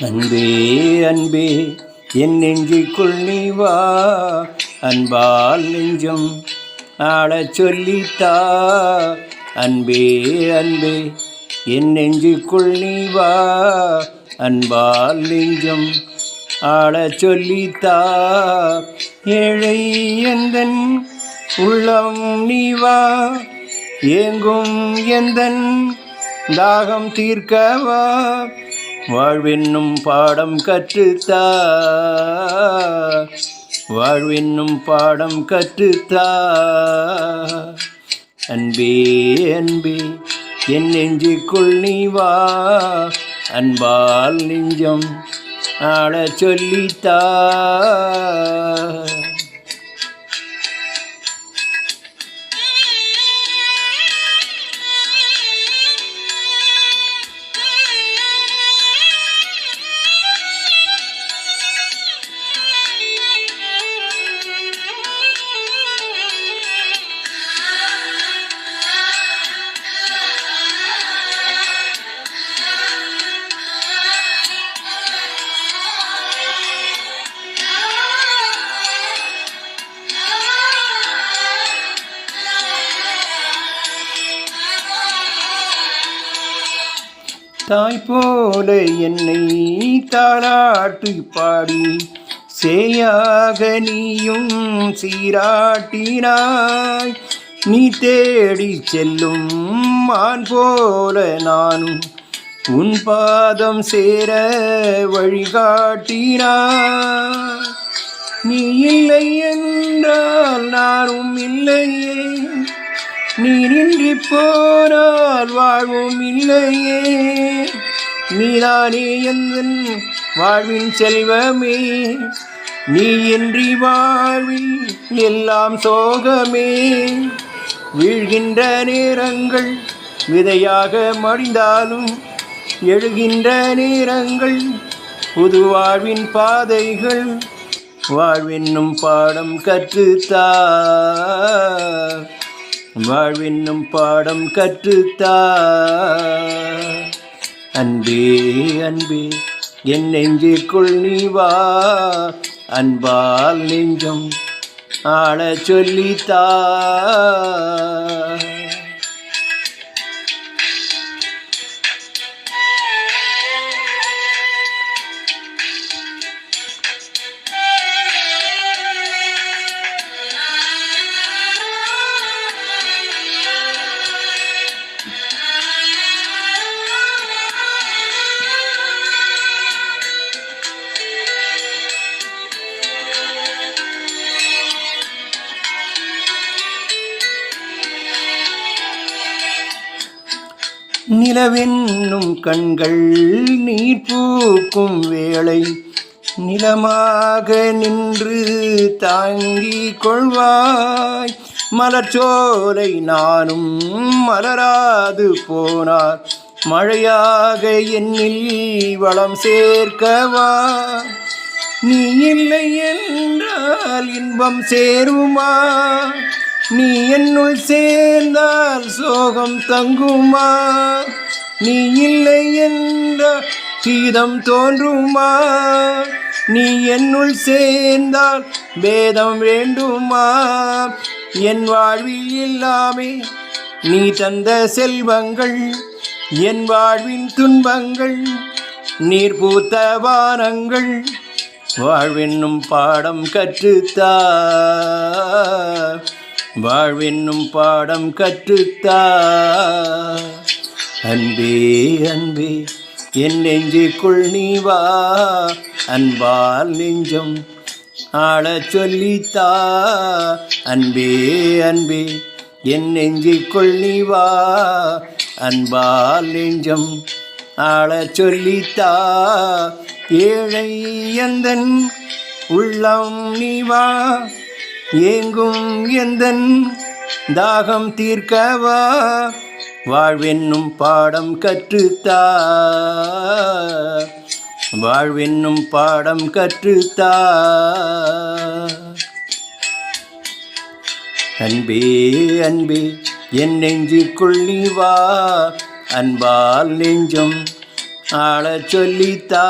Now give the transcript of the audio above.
அன்பே அன்பே என் நெஞ்சுக்குள் நீ வா. அன்பால் நெஞ்சம் ஆளச் சொல்லித்தா. அன்பே அன்பே என் நெஞ்சுக்குள் நீ வா. அன்பால் நெஞ்சம் ஆளச் சொல்லித்தா. ஏழை எந்தன் உள்ளம் நீ வா. ஏங்கும் எந்தன் தாகம் தீர்க்கவா. வாழ்வென்னும் பாடம் கற்றுத்தா. வாழ்வென்னும் பாடம் கற்றுத்தா. அன்பே அன்பே என் நெஞ்சுக்குள் நீ வா. அன்பால் நெஞ்சம் ஆட சொல்லித்தா. தாய் போல என்னை தாளாட்டி பாடி சேயாக நீயும் சீராட்டினாய். நீ தேடி செல்லும் மான் போல நானும் உன் பாதம் சேர வழிகாட்டினாய். நீ இல்லை என்றால் நானும் இல்லையே. நீ நின்றி போனால் வாழ்வும் இல்லையே நீதானே எந்தன் வாழ்வின் செல்வமே. நீ இன்றி வாழ்வில் எல்லாம் சோகமே. வீழ்கின்ற நேரங்கள் விதையாக மடிந்தாலும் எழுகின்ற நேரங்கள் புது வாழ்வின் பாதைகள் வாழ்வென்னும் பாடம் கற்றுத்தா. வாழ்வென்னும் பாடம் கற்றுத்தா அன்பே அன்பே என் நெஞ்சிற்குள் நீ வா. அன்பால் நெஞ்சம் ஆள சொல்லித்தா நிலவென்னும் கண்கள் நீர் பூக்கும் வேளை நிலமாக நின்று தாங்கி கொள்வாய். மலர்ச்சோலை நானும் மலராது போனார். மழையாக என்னில் வளம் சேர்க்கவா? நீ இல்லை என்றால் இன்பம் சேருமா? நீ என்னுள் சேர்ந்தால் சோகம் தங்குமா? நீ இல்லை என்ற கீதம் தோன்றுமா? நீ என்னுள் சேர்ந்தால் வேதம் வேண்டுமா? என் வாழ்வில் இல்லாமே நீ தந்த செல்வங்கள் என் வாழ்வின் துன்பங்கள் நீர் பூத்த வானங்கள் வாழ்வென்னும் பாடம் கற்றுத்தா. வாழ்வென்னும் பாடம் கற்றுத்தா அன்பே அன்பே என் நெஞ்சுக்குள் நீ வா. அன்பால் நெஞ்சம் ஆளச் சொல்லித்தா அன்பே அன்பே என் நெஞ்சுக்குள் நீ வா. அன்பால் நெஞ்சம் ஆளச் சொல்லித்தா ஏழை எந்தன் உள்ளம் நீ வா. ஏங்கும் எந்தன் தாகம் தீர்க்கவா? வாழ்வென்னும் பாடம் கற்றுத்தா? வாழ்வென்னும் பாடம் கற்றுத்தா? அன்பே அன்பே என் நெஞ்சுக்குள் நீ வா அன்பால் நெஞ்சம் ஆள சொல்லித்தா?